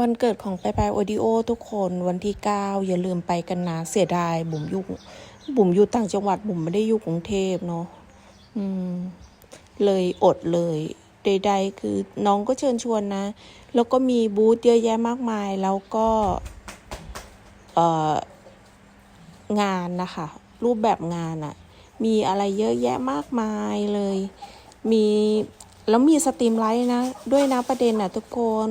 วันเกิดของไปไปโอดิโอทุกคนวันที่เก้าอย่าลืมไปกันนะเสียดาย บุ๋มอยู่บุ๋มอยู่ต่างจังหวัดบุ๋มไม่ได้อยู่กรุงเทพเนาะอืม เลยอดเลย ใด ๆ คือน้องก็เชิญชวนนะ แล้วก็มีบูธเยอะแยะมากมาย แล้วก็เอ่องานนะคะ รูปแบบงานอะมีอะไรเยอะแยะมากมายเลย มี แล้วมีสตรีมไลท์นะ ด้วยนะประเด็นนะทุกคน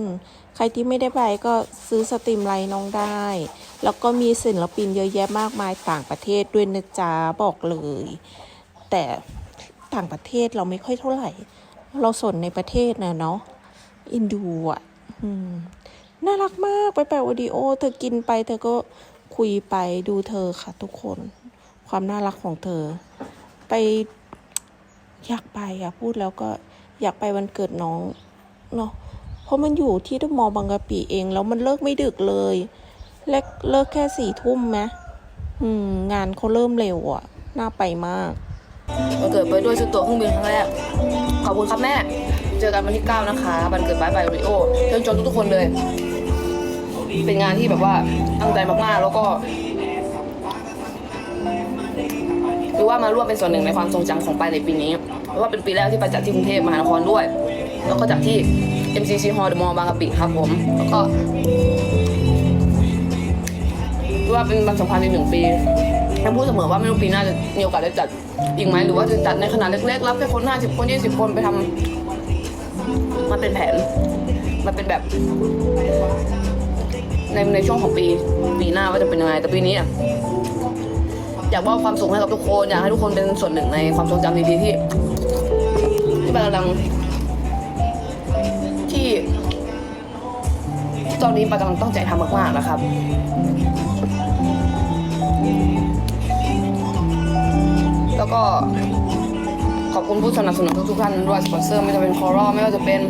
ใครที่ไม่ได้ไปก็ซื้อสตรีมไลท์น้องได้ แล้วก็มีศิลปินเยอะแยะมากมายต่างประเทศด้วยนะจ๊ะบอกเลย แต่ต่างประเทศเราไม่ค่อยเท่าไหร่ เราสนในประเทศนะเนาะอินดูอะน่ารักมากไปไปลวิดีโอ เธอกินไป เธอก็คุยไปดูเธอค่ะ ทุกคน ความน่ารักของเธอ ไปอยากไปอะพูดแล้วก็ อยากไปวันเกิดน้องเนาะเพราะมันอยู่ที่เดอะมอลล์บางกะปิเอง แล้วมันเลิกไม่ดึกเลยเลิกเลิกแค่สี่ทุ่มไหมอืม งานเขาเริ่มเร็วอะน่าไปมากวันเกิดไปด้วยซื้อตัวเครื่องบินครั้งแรก ขอบคุณครับแม่ เจอกันวันที่ 9 นะคะวันเกิดบายบายริโอเชิญชวนทุกๆคนเลย เป็นงานที่แบบว่าตั้งใจมากๆ แล้วก็หรือว่ามาร่วมเป็นส่วนหนึ่งในความทรงจำของปายในปีนี้ ราะว่าเป็นปีแรกที่ไปจัดที่กรุงเทพมหานครด้วย แล้วก็จัดที่ MCC Hall The Mall บางกะปิครับผม แล้วก็ว่าเป็นวันสำคัญในหนึ่งปีฉันพูดเสมอว่าไม่รู้ปีหน้าจะมีโอกาสได้จัดอีกไหมหรือว่าจะจัดในขนาดเล็กๆรับแค่คนห้าสิบคนยี่สิบคนไปทำมันเป็นแผน มันเป็นแบบ ในในช่วงของปีปีหน้าว่าจะเป็นยังไง แต่ปีนี้อะอยากมอบความสุขให้กับทุกคน อยากให้ทุกคนเป็นส่วนหนึ่งในความทรงจำดีๆที่ ที่กำลัง ที่ ตอนนี้ปากำลังตั้งใจทำมากๆนะครับแล้วก็ขอบคุณผู้สนับสนุนทุกๆท่านด้วยสปอนเซอร์ไม่ว่าจะเป็นคอร์ไม่ว่าจะเป็น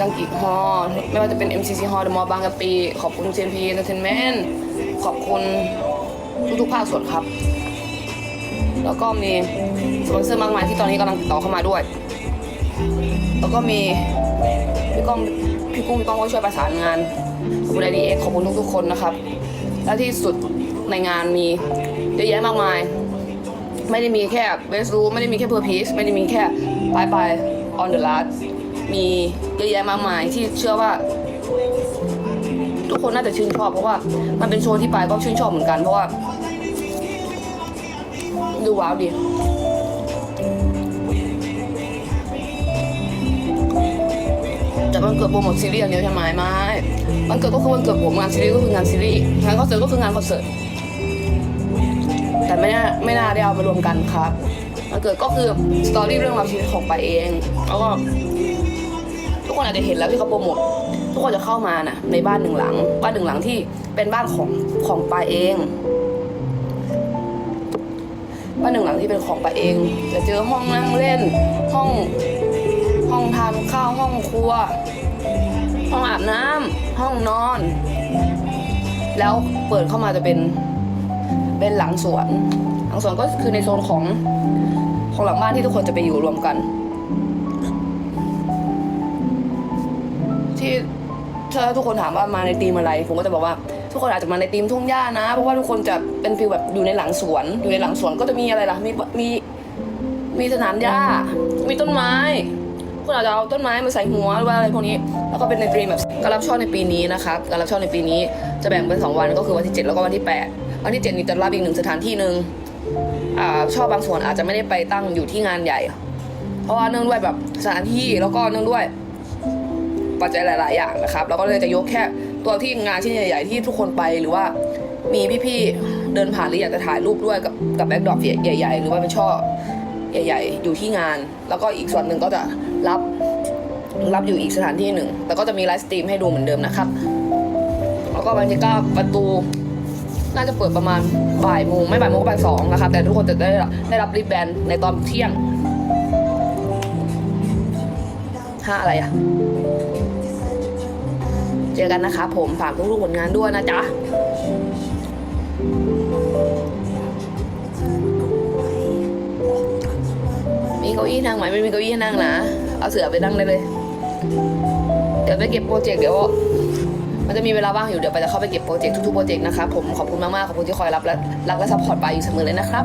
ดังกิฮอลไม่ว่าจะเป็น MCC Hall เดอะมอลล์บางกะปี ขอบคุณ CMP Entertainment ขอบคุณทุกๆภาคส่วนครับ แล้วก็มีสปอนเซอร์มากมายที่ตอนนี้กำลังติดต่อเข้ามาด้วย แล้วก็มีพี่ก้องพี่กุ้งพี่ก้องก็ช่วยประสานงานบคุณไอดีเอ็กขอบคุณทุกๆคนนะครับ และที่สุดในงานมีเยอะแยะมากมาย ไม่ได้มีแค่เบสรูไม่ได้มีแค่เพอร์พีซไม่ได้มีแค่ปลายปลายออนเดอะลาสมีเยอะแยะมากมายที่เชื่อว่า ทุกคนน่าจะชื่นชอบเพราะว่ามันเป็นโชว์ที่ปลายก็ชื่นชอบเหมือนกันเพราะว่า ดูว้าวดีแต่วันเกิดโปรโมทซีรีส์อย่างเดียวใช่ไหมไม่วันเกิดก็คือวันเกิดผมงานซีรีส์ก็คืองานซีรีส์งานคอนเสิร์ตก็คืองานคอนเสิร์ตแต่ไม่น่าไม่น่าได้เอามารวมกันครับมันเกิดก็คือสตอรี่เรื่องราวชีวิตของไปายเองแล้วก็ทุกคนอาจจะเห็นแล้วที่เขาโปรโมททุกคนจะเข้ามานะในบ้านหนึ่งหลังบ้านหนึ่งหลังที่เป็นบ้านของของปายเอง หนึ่งหลังที่เป็นของปาเอง จะเจอห้องนั่งเล่น ห้องห้องทานข้าวห้องครัว ห้องอาบน้ำห้องนอน แล้วเปิดเข้ามาจะเป็นเป็นหลังสวน หลังสวนก็คือในโซนของของหลังบ้านที่ทุกคนจะไปอยู่รวมกัน ที่ถ้าทุกคนถามว่ามาในธีมอะไร ผมก็จะบอกว่า ทุกคนอาจจะมาในธีมทุ่งหญ้านะ เพราะว่าทุกคนจะเป็นฟีลแบบอยู่ในหลังสวน อยู่ในหลังสวนก็จะมีอะไรล่ะ มีมีมีสนามหญ้า มีต้นไม้คุณอาจจะเอาต้นไม้มาใส่หัวหรือว่าอะไรพวกนี้ แล้วก็เป็นในธีมแบบการรับช่อในปีนี้นะครับการรับช่อในปีนี้จะแบ่งเป็นสองวันก็คือวันที่เจ็ดแล้วก็วันที่แปดวันที่เจ็ดนี้จะรับอีกหนึ่งสถานที่หนึ่งอ่าช่อบางส่วนอาจจะไม่ได้ไปตั้งอยู่ที่งานใหญ่ เพราะว่าเนื่องด้วยแบบสถานที่แล้วก็เนื่องด้วยปัจจัยหลาย ๆ อย่างนะครับแล้วก็เลยจะยกแค่ ตัวที่งานที่ใหญ่ ๆ ที่ทุกคนไปหรือว่ามีพี่ๆเดินผ่านหรืออยากจะถ่ายรูปด้วยกับกับแบ็กดรอปใหญ่ ๆ หรือว่าเป็นช่อใหญ่ ๆ อยู่ที่งาน แล้วก็อีกส่วนหนึ่งก็จะรับรับอยู่อีกสถานที่หนึ่ง แต่ก็จะมีไลฟ์สตรีมให้ดูเหมือนเดิมนะครับ แล้วก็วันที่เก้าประตูน่าจะเปิดประมาณบ่ายโมงไม่บ่ายโมงก็บ่ายสองนะครับแต่ทุกคนจะได้ได้รับรีบแบนในตอนเที่ยงห้าอะไรอะ เจอกันนะคะผมฝากทุกๆผลงานด้วยนะจ๊ะมีเก้าอี้นั่งไหมไม่มีเก้าอี้นั่งนะเอาเสือไปนั่งได้เลย เดี๋ยวไปเก็บโปรเจกต์เดี๋ยวมันจะมีเวลาว่างอยู่เดี๋ยวไปจะเข้าไปเก็บโปรเจกต์ทุกๆโปรเจกต์นะครับผมขอบคุณมากๆขอบคุณที่คอยรับและรักและซัพพอร์ตไปอยู่เสมอเลยนะครับ